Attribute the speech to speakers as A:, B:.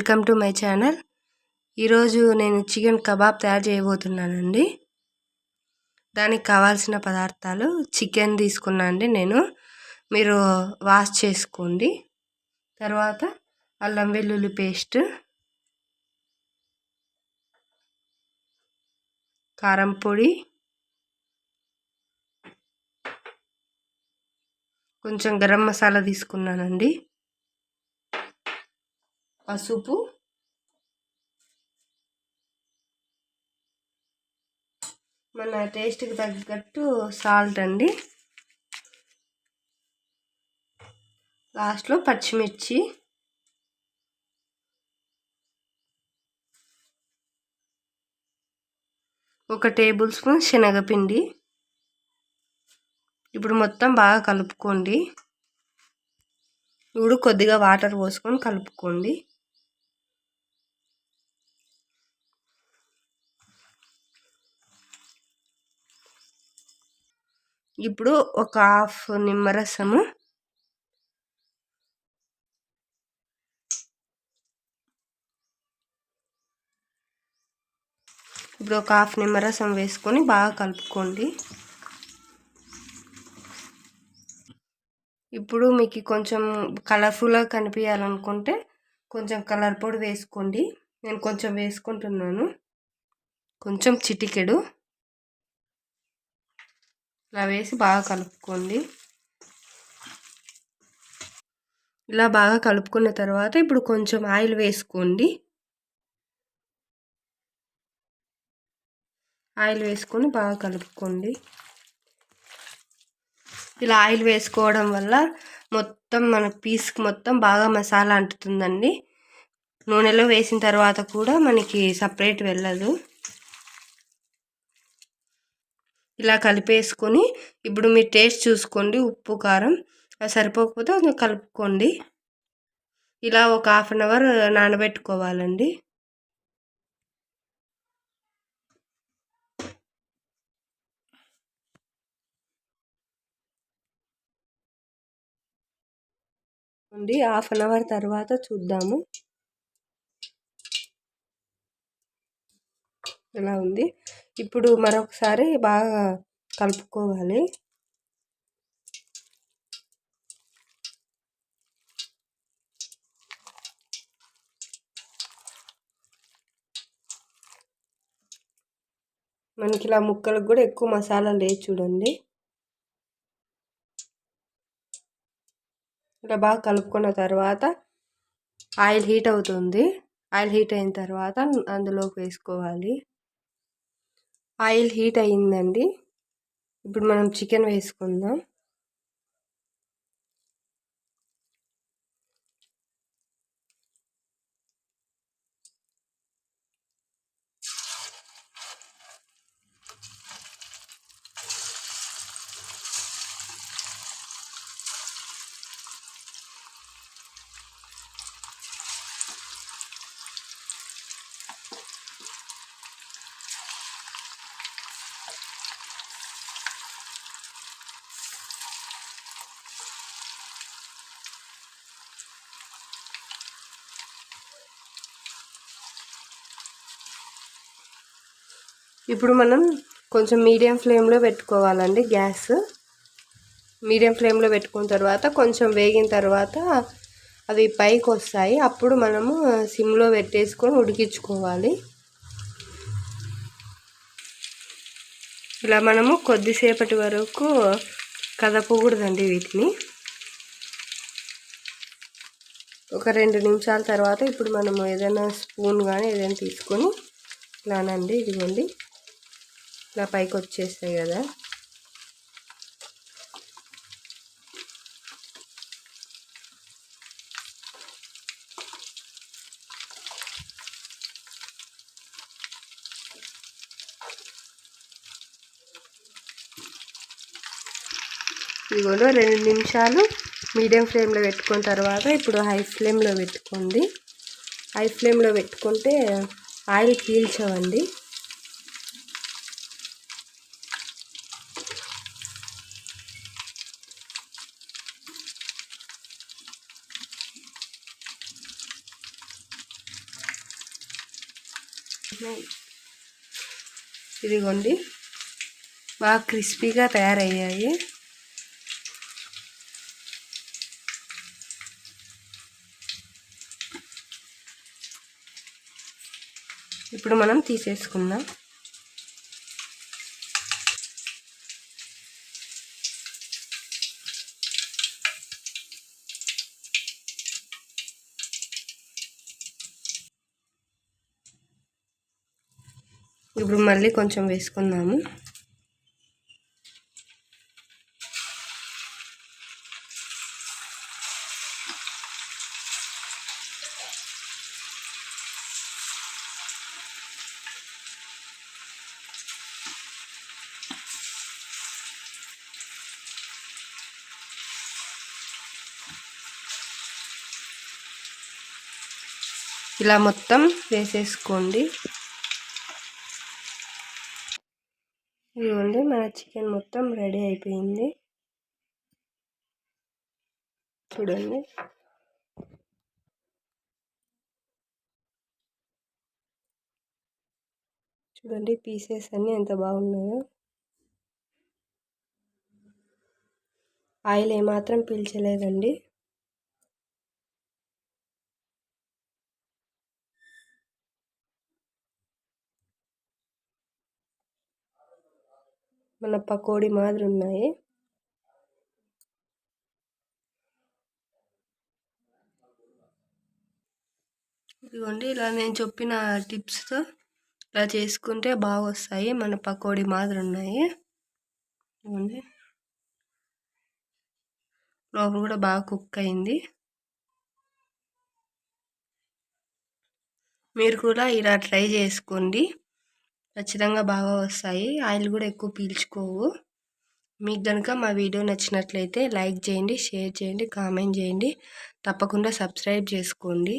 A: Welcome to my channel ఈరోజు నేను chicken kebab తయారు చేయబోతున్నానండి. దానికి కావాల్సిన పదార్థాలు చికెన్ తీసుకున్నా అండి నేను. మీరు వాష్ చేసుకోండి. తర్వాత అల్లం వెల్లుల్లి పేస్ట్ కారం పొడి కొంచెం గరం మసాలా తీసుకున్నానండి. పసుపు. మన టేస్ట్కి తగ్గట్టు సాల్ట్ అండి. లాస్ట్లో పచ్చిమిర్చి. ఒక టేబుల్ స్పూన్ శనగపిండి. ఇప్పుడు మొత్తం బాగా కలుపుకోండి. ఇప్పుడు కొద్దిగా వాటర్ పోసుకొని కలుపుకోండి. ఇప్పుడు ఒక హాఫ్ నిమ్మరసము. ఇప్పుడు ఒక హాఫ్ నిమ్మరసం వేసుకొని బాగా కలుపుకోండి. ఇప్పుడు మీకు కొంచెం కలర్ఫుల్గా కనిపించాలనుకుంటే కొంచెం కలర్ పొడి వేసుకోండి. నేను కొంచెం వేసుకుంటున్నాను. కొంచెం చిటికెడు. ఇలా వేసి బాగా కలుపుకోండి. ఇలా బాగా కలుపుకున్న తర్వాత ఇప్పుడు కొంచెం ఆయిల్ వేసుకోండి. ఆయిల్ వేసుకొని బాగా కలుపుకోండి. ఇలా ఆయిల్ వేసుకోవడం వల్ల మొత్తం మన పీస్కి మొత్తం బాగా మసాలా అంటుతుందండి. నూనెలో వేసిన తర్వాత కూడా మనకి సపరేట్ వెళ్ళదు. ఇలా కలిపేసుకొని ఇప్పుడు మీరు టేస్ట్ చూసుకోండి. ఉప్పు కారం అది సరిపోకపోతే కొంచెం కలుపుకోండి. ఇలా ఒక హాఫ్ అన్ అవర్ నానబెట్టుకోవాలండి. హాఫ్ అన్ అవర్ తర్వాత చూద్దాము. ఇలా ఉంది. ఇప్పుడు మరొకసారి బాగా కలుపుకోవాలి. మనకి ఇలా ముక్కలకు కూడా ఎక్కువ మసాలా లేదు చూడండి. ఇలా బాగా కలుపుకున్న తర్వాత ఆయిల్ హీట్ అవుతుంది. ఆయిల్ హీట్ అయిన తర్వాత అందులోకి వేసుకోవాలి. ఆయిల్ హీట్ అయ్యిందండి. ఇప్పుడు మనం చికెన్ వేసుకుందాం. ఇప్పుడు మనం కొంచెం మీడియం ఫ్లేమ్లో పెట్టుకోవాలండి గ్యాస్. మీడియం ఫ్లేమ్లో పెట్టుకున్న తర్వాత కొంచెం వేగిన తర్వాత అవి పైకి వస్తాయి. అప్పుడు మనము సిమ్లో పెట్టేసుకొని ఉడికించుకోవాలి. ఇలా మనము కొద్దిసేపటి వరకు కదపకూడదండి వీటిని. ఒక రెండు నిమిషాల తర్వాత ఇప్పుడు మనము ఏదైనా స్పూన్ కానీ ఏదైనా తీసుకొని ఇలానండి ఇదిగోండి. ఇలా పైకి వచ్చేస్తాయి కదా ఇదిగోలో రెండు నిమిషాలు మీడియం ఫ్లేమ్లో పెట్టుకున్న తర్వాత ఇప్పుడు హై ఫ్లేమ్లో పెట్టుకోండి. హై ఫ్లేమ్లో పెట్టుకుంటే ఆయిల్ పీల్చవండి. ఇదిగోండి. బాగా క్రిస్పీగా తయారయ్యాయి. ఇప్పుడు మనం తీసేసుకుందాం. ఇప్పుడు మళ్ళీ కొంచెం వేసుకుందాము. ఇలా మొత్తం వేసేసుకోండి. ఇదిగోండి మన చికెన్ మొత్తం రెడీ అయిపోయింది. చూడండి. చూడండి పీసెస్ అన్నీ ఎంత బాగున్నాయో. ఆయిల్ ఏమాత్రం పీల్చలేదండి. మన పకోడీ మాదిరి ఉన్నాయి ఇదిగోండి ఇలా నేను చెప్పిన టిప్స్తో ఇలా చేసుకుంటే బాగా వస్తాయి మన పకోడీ మాదిరి ఉన్నాయి ఇదిగోండి. లోపల కూడా బాగా కుక్ అయింది. మీరు కూడా ఇలా ట్రై చేసుకోండి. ఖచ్చితంగా బాగా వస్తాయి. ఆయిల్ కూడా ఎక్కువ పీల్చుకోవు. మీకు కనుక మా వీడియో నచ్చినట్లయితే లైక్ చేయండి షేర్ చేయండి కామెంట్ చేయండి. తప్పకుండా సబ్స్క్రైబ్ చేసుకోండి.